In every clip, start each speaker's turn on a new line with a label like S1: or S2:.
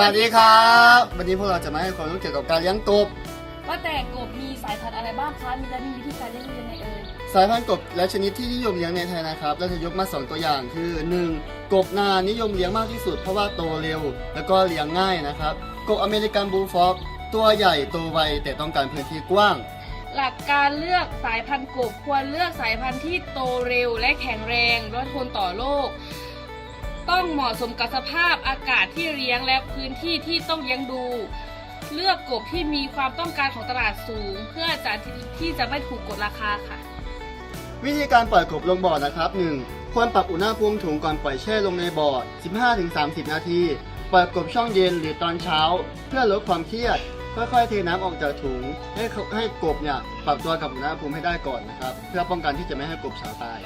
S1: วัสดีครับ วันนี้พวกเราจะมาให้ความรู้เกี่ยวกับการเลี้ยงกบ
S2: ว่าแต่กบมีสายพันธุ์อะไรบ้างคะ มีและมีวิธีการเลี้ยงดูยังไงเอ่ย
S1: สายพันธุ์กบและชนิดที่นิยมเลี้ยงในไทยนะครับ เราจะยกมา2ตัวอย่างคือ 1. กบนานิยมเลี้ยงมากที่สุดเพราะว่าโตเร็ว แล้วก็เลี้ยงง่ายนะครับ กบอเมริกันบูลฟ็อกตัวใหญ่โตไวแต่ต้องการพื้นที่กว้าง
S2: หลักการเลือกสายพันธุ์กบควรเลือกสายพันธุ์ที่โตเร็วและแข็งแรงรดทนต่อโรค ต้องเหมาะสมกับสภาพอากาศที่เลี้ยงและพื้นที่ที่ต้องเลี้ยงดู เลือกกบที่มีความต้องการของตลาดสูง เพื่อจะที่จะไม่ถูกกดราคาค่ะ
S1: วิธีการปล่อยกบลงบ่อนะครับ 1. ควรปรับอุณหภูมิถุงก่อนปล่อยแช่ลงในบ่อ 15-30 นาทีปล่อยกบช่องเย็นหรือตอนเช้า เพื่อลดความเครียดค่อยๆเทน้ำออกจากถุงให้เขาให้กบเนี่ยปรับตัวกับอุณหภูมิให้ได้ก่อนนะครับ เพื่อป้องกันที่จะไม่ให้กบสาวตาย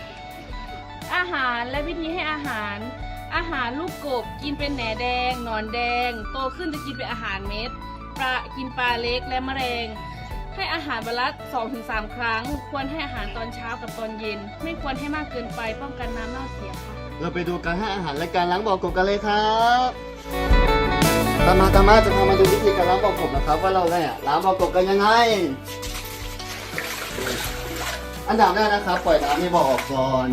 S2: อาหารและวิธีให้อาหาร อาหารลูกกบกินเป็นแหนแดงหนอนแดง โตขึ้นจะกินเป็นอาหารเม็ดปลากินปลาเล็กและแมลง ให้อาหารวันละ2-3 ครั้ง ควรให้อาหารตอนเช้ากับตอนเย็น ไม่ควรให้มากเกินไปป้องกันน้ำเน่าเสียค่ะ
S1: เราไปดูการให้อาหารและการล้างบ่อกบกันเลยครับตามมาตามมาจะพามาดูวิธีการล้างบ่อกบนะครับ ว่าเราเนี่ยล้างบ่อกบกันยังไง อันดับแรกนะครับ ปล่อยน้ำในบ่อออกก่อน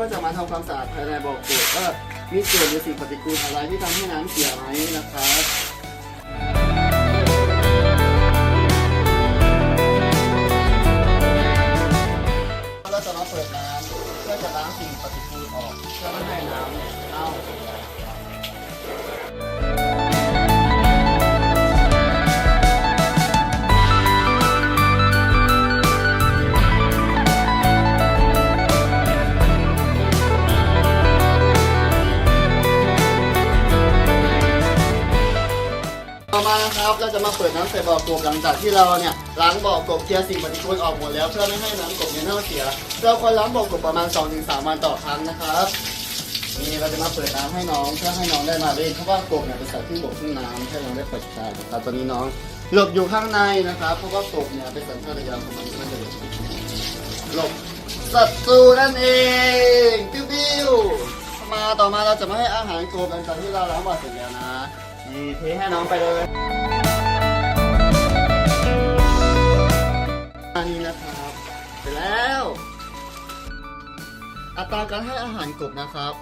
S1: ก็จะมาทำความสะอาดภายในบ่อกบว่ามีส่วนหรือสิ่งปฏิกูลอะไรที่ทำให้น้ำเสียไหมนะครับ ต่อมานะครับเราจะมาเปิดน้ำใส่บ่อกบหลังจากที่เราเนี่ยล้างบ่อกบเคลียร์สิ่งปฏิกูลออกหมดแล้วเพื่อไม่ให้น้ำกบเนี่ยเน่าเสีย เราควรล้างบ่อกบประมาณ 2-3 วันต่อครั้งนะครับนี่เราจะมาเปิดน้ำให้น้องเพื่อให้น้องได้มาเล่นเพราะว่ากบเนี่ยเป็นสัตว์ที่บกขึ้นน้ำให้น้องได้เปิดใจนะครับตอนนี้น้องหลบอยู่ข้างในนะครับเพราะว่ากบเนี่ยเป็นสัญชาตญาณของมันที่มันจะหลบหลบศัตรูนั่นเองปิ้วปิ้วมาต่อมาเราจะมาให้อาหารกบหลังจากที่เราล้างบ่อเสร็จแล้วนะ นี่เทให้น้องไปเลยอันนี้นะครับเสร็จแล้ว อัตราการให้อาหารกบนะครับ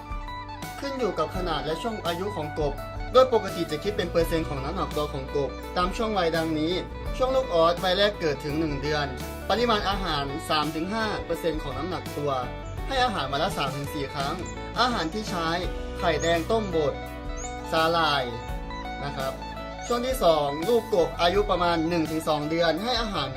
S1: ขึ้นอยู่กับขนาดและช่วงอายุของกบ โดยปกติจะคิดเป็นเปอร์เซ็นต์ของน้ำหนักตัวของกบ ตามช่วงวัยดังนี้ ช่วงลูกออสวัยแรกเกิดถึง 1 เดือน ปริมาณอาหาร 3-5%ของน้ำหนักตัว ให้อาหารมาละ3-4 ครั้ง อาหารที่ใช้ไข่แดงต้มบดสาลาย นะครับ ช่วงที่ 2 ลูกกบอายุประมาณ 1-2 เดือน ให้อาหาร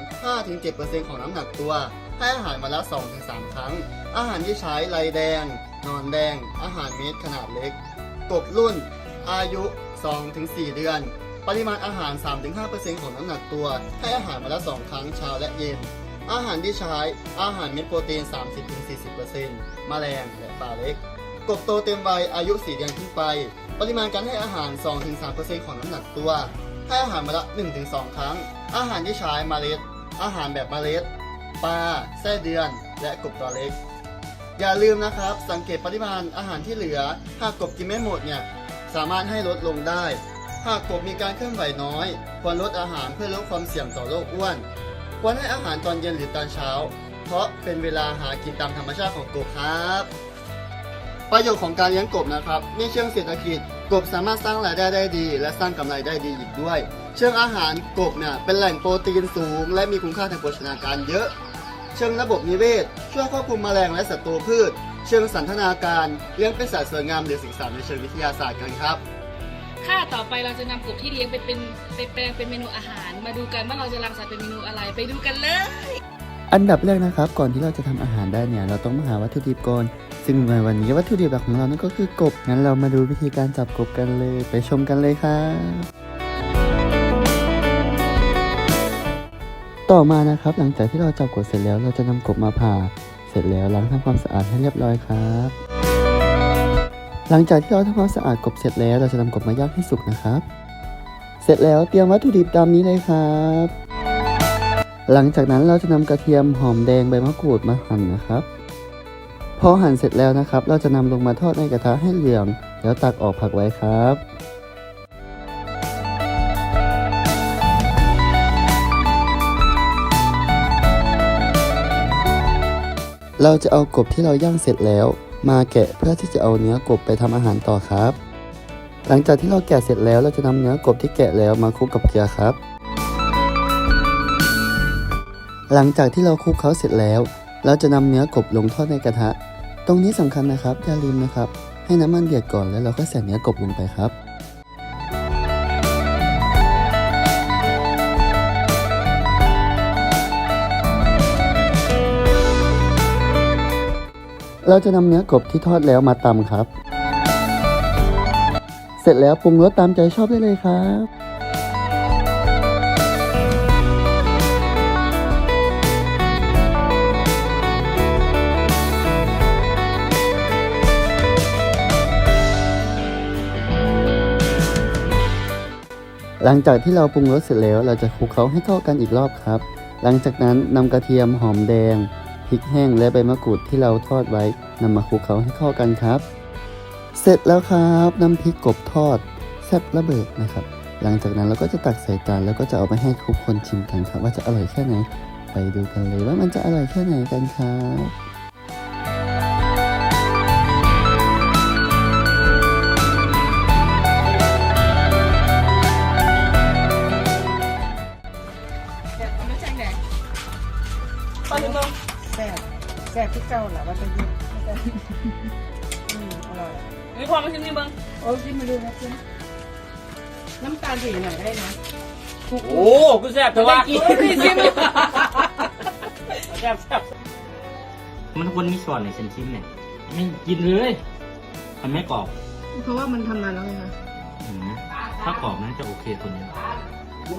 S1: 5-7%ของน้ำหนักตัว ให้อาหารมาละ 2-3 ครั้ง อาหารที่ใช้ไรแดง นอนแดง อาหารเม็ดขนาดเล็ก กบรุ่น อายุ 2-4 เดือน ปริมาณอาหาร 3-5%ของน้ำหนักตัว ให้อาหารมาละ 2 ครั้งเช้าและเย็นอาหารที่ใช้อาหารเม็ดโปรตีน 30-40%แมลงและปลาเล็ก กบโตเต็มวัยอายุ 4 เดือนขึ้นไป ปริมาณการให้อาหาร 2-3%ของน้ำหนักตัว ให้อาหารมาละ 1-2 ครั้ง อาหารที่ใช้เมล็ด อาหารแบบเมล็ด ปลา ไส้เดือน และกบตัวเล็ก อย่าลืมนะครับ สังเกตปริมาณอาหารที่เหลือ หากกบกินไม่หมดเนี่ย สามารถให้ลดลงได้ หากกบมีการเคลื่อนไหวน้อย ควรลดอาหารเพื่อลดความเสี่ยงต่อโรคอ้วน ควรให้อาหารตอนเย็นหรือตอนเช้า เพราะเป็นเวลาหากินตามธรรมชาติของกบครับ ประโยชน์ของการเลี้ยงกบนะครับในเชิงเศรษฐกิจกบสามารถสร้างรายได้ได้ดี และสร้างกำไรได้ดีอีกด้วย เชิงอาหารกบเนี่ยเป็นแหล่งโปรตีนสูง และมีคุณค่าทางโภชนาการเยอะ เชิงระบบนิเวศ ช่วยควบคุมแมลงและศัตรูพืช เชิงสันทนาการเลี้ยงเป็นสัตว์สวยงามหรือศึกษาในเชิงวิทยาศาสตร์กันครับ
S2: ค่ะต่อไปเราจะนำกบที่เลี้ยงไปเป็นไปแปลงเป็นเมนูอาหาร มาดูกันว่าเราจะรังสรรค์เป็นเมนูอะไรไปดูกันเลย
S3: อันดับแรกนะครับก่อนที่เราจะทำอาหารได้เนี่ยเราต้องมาหาวัตถุดิบก่อน ซึ่งในวันนี้วัตถุดิบหลักของเรานั่นก็คือกบ งั้นเรามาดูวิธีการจับกบกันเลย ไปชมกันเลยครับต่อมานะครับหลังจากที่เราจับกบเสร็จแล้วเราจะนำกบมาผ่า เสร็จแล้วล้างทำความสะอาดให้เรียบร้อยครับ หลังจากที่เราทำความสะอาดกบเสร็จแล้วเราจะนำกบมาย่างให้สุกนะครับ เสร็จแล้วเตรียมวัตถุดิบตามนี้เลยครับ หลังจากนั้นเราจะนำกระเทียมหอมแดงใบมะกรูดมาหั่นนะครับ พอหั่นเสร็จแล้วนะครับ เราจะนำลงมาทอดในกระทะให้เหลือง แล้วตักออกผักไว้ครับเราจะเอากบที่เราย่างเสร็จแล้ว มาแกะเพื่อที่จะเอาเนื้อกบไปทำอาหารต่อครับ หลังจากที่เราแกะเสร็จแล้วเราจะนำเนื้อกบที่แกะแล้วมาคลุกกับเกลือครับ หลังจากที่เราคลุกเขาเสร็จแล้ว เราจะนำเนื้อกบลงทอดในกระทะ ตรงนี้สำคัญนะครับอย่าลืมนะครับ ให้น้ำมันเดือดก่อนแล้วเราก็ใส่เนื้อกบลงไปครับเราจะนำเนื้อกบที่ทอดแล้วมาตำครับ เสร็จแล้วปรุงรสตามใจชอบได้เลยครับ หลังจากที่เราปรุงรสเสร็จแล้วเราจะคลุกเคล้าให้เข้ากันอีกรอบครับ หลังจากนั้นนำกระเทียมหอมแดงพริกแห้งและใบมะกรูดที่เราทอดไว้นำมาคลุกเคล้าให้เข้ากันครับ เสร็จแล้วครับน้ำพริกกบทอดแซ่บระเบิดนะครับ หลังจากนั้นเราก็จะตักใส่จานแล้วก็จะเอาไปให้ทุกคนชิมกันครับ ว่าจะอร่อยแค่ไหน ไปดูกันเลยว่ามันจะอร่อยแค่ไหนกันครับ
S4: ก่าแหละว่าจะยืดอืมอร่อย
S2: มีความมาชิมนี่เบิ้ง
S4: โอ้ยกินมาดูนะคุณน้ำตาลสีหน่อยได้นะ
S5: โอ้กูแซ่บแต่ว่า
S2: กินชิม
S5: แซ่บแซ่บมันควรมีส่วนในเซนชิมเนี่ยไม่กินเลยมันไม่กรอบ
S4: เพราะว่ามันทำนานแล้วไงคะ
S5: อืมถ้ากรอบน่าจะโอเคตัวนี้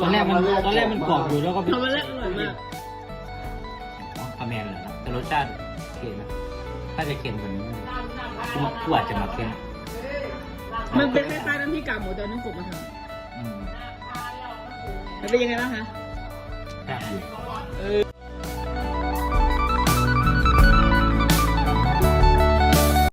S5: ตอนแรกมันตอนแรกมันกรอบอยู่แล้วก็
S4: ทำมาแล้วอร่อยมาก
S5: คาแมนเลยนะแต่รสชาติโอ เคนะ ถ้าจะเค็มกว่านี้กูกูอาจจะมาเค็ม
S4: มันเป็นคล้ายๆน้ำพริกกากหมูแต่เอาน้ำกบมาท
S5: อืมำ
S4: มันเป็นยังไงบ้างคะ
S5: แซ่บอยู่